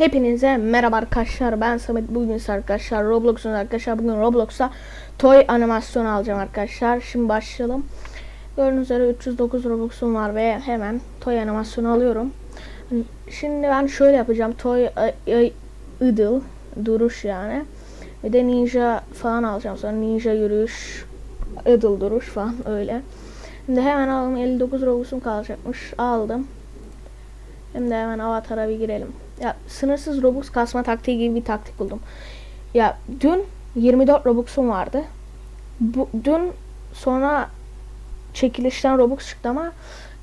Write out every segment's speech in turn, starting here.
Hepinize merhaba arkadaşlar ben Samet. Bugün arkadaşlar Roblox'un arkadaşlar bugün Roblox'ta toy animasyon alacağım arkadaşlar. Şimdi başlayalım. Gördüğünüz üzere 309 Robux'um var ve hemen toy animasyonu alıyorum. Şimdi ben şöyle yapacağım toy ı- ı- idle duruş yani. Bir de ninja falan alacağım sonra ninja yürüyüş idle duruş falan öyle. Şimdi hemen alalım 59 Robux'um kalacakmış aldım. De hemen avatara bir girelim. Ya sınırsız Robux kasma taktiği gibi bir taktik buldum. Ya dün 24 Robux'um vardı. Bu dün sonra çekilişten Robux çıktı ama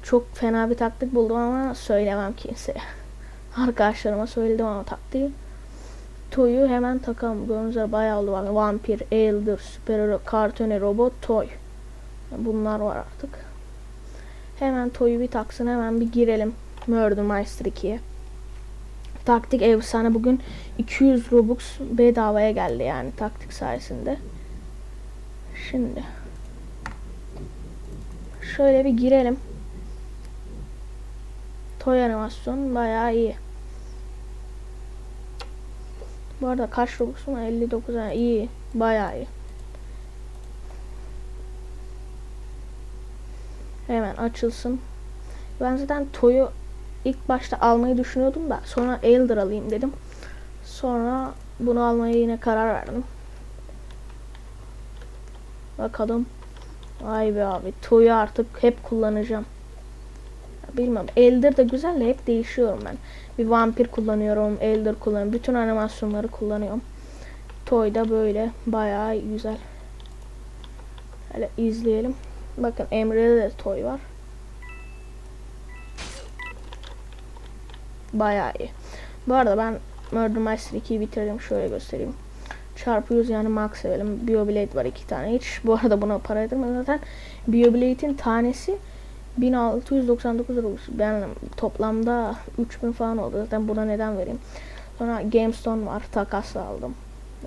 çok fena bir taktik buldum ama söylemem kimseye. Arkadaşlarıma söyledim ama taktiği. Toy'u hemen takalım. Gördüğünüz üzere bayağı oldu. Bak. Vampir, Elder, Süper Kartone, Robot, Toy. Bunlar var artık. Hemen Toy'u bir taksın hemen bir girelim. Murder Meister 2'ye. Taktik efsane bugün 200 Robux bedavaya geldi yani taktik sayesinde. Şimdi şöyle bir girelim. Toy animasyon bayağı iyi. Bu arada kaç Robux'um var? 59 yani iyi. Bayağı iyi. Hemen açılsın. Ben zaten Toy'u ilk başta almayı düşünüyordum da sonra Elder alayım dedim. Sonra bunu almaya yine karar verdim. Bakalım. Vay be abi. Toy'u artık hep kullanacağım. Bilmem. Elder de güzel de hep değişiyorum ben. Bir vampir kullanıyorum. Elder kullanıyorum. Bütün animasyonları kullanıyorum. Toy da böyle. Bayağı güzel. Hele izleyelim. Bakın Emre'de de toy var. Bayağı iyi. Bu arada ben Murder Master 2'yi bitirdim. Şöyle göstereyim. Çarpı 100 yani max level'im. Bioblade var iki tane. Hiç bu arada buna para yatırmadım. Zaten Bioblade'in tanesi 1699 Robux. Ben toplamda 3000 falan oldu. Zaten buna neden vereyim. Sonra GameStone var. Takasla aldım.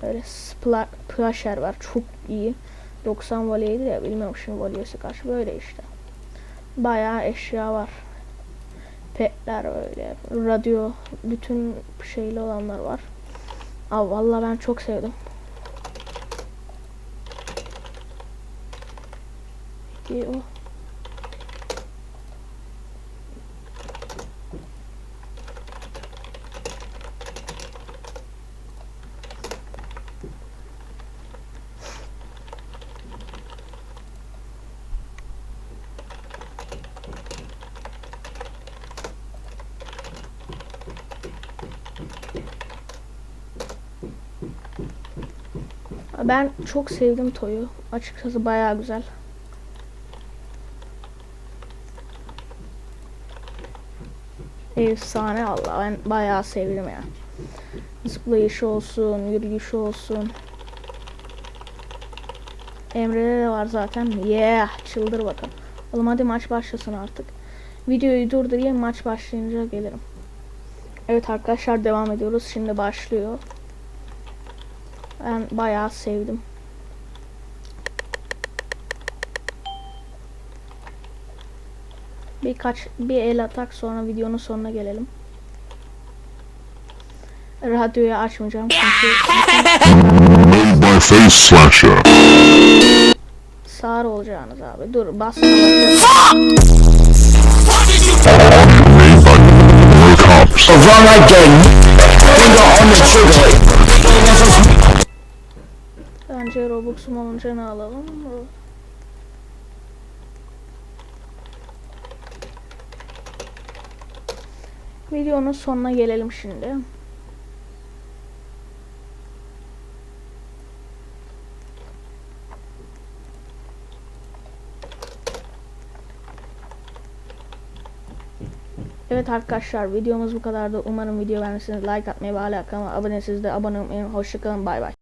Böyle Spla- Plasher var. Çok iyi. 90 voleydi ya. Bilmiyorum şimdi voleyesi kaç. Böyle işte. Bayağı eşya var petler öyle radyo bütün şeyli olanlar var. Aa vallahi ben çok sevdim. Peki o. Ben çok sevdim Toy'u. Açıkçası bayağı güzel. Efsane Allah ben bayağı sevdim ya. Zıplayış olsun, yürüyüş olsun. Emre'de de var zaten. Yeah, çıldır bakalım. Oğlum hadi maç başlasın artık. Videoyu durdurayım maç başlayınca gelirim. Evet arkadaşlar devam ediyoruz. Şimdi başlıyor. Ben bayağı sevdim. Birkaç bir el atak sonra videonun sonuna gelelim. Radyoyu açmayacağım çünkü Face Slasher. sağır olacağınız abi. Dur basma. Made by Real Cops. Run again. Finger on the trigger. Bence Robux'um olunca ne alalım? Videonun sonuna gelelim şimdi. Evet arkadaşlar videomuz bu kadardı. Umarım video beğendiyseniz like atmayı ve hala kanalıma abone değilseniz de abone olmayı. Hoşçakalın bay bay.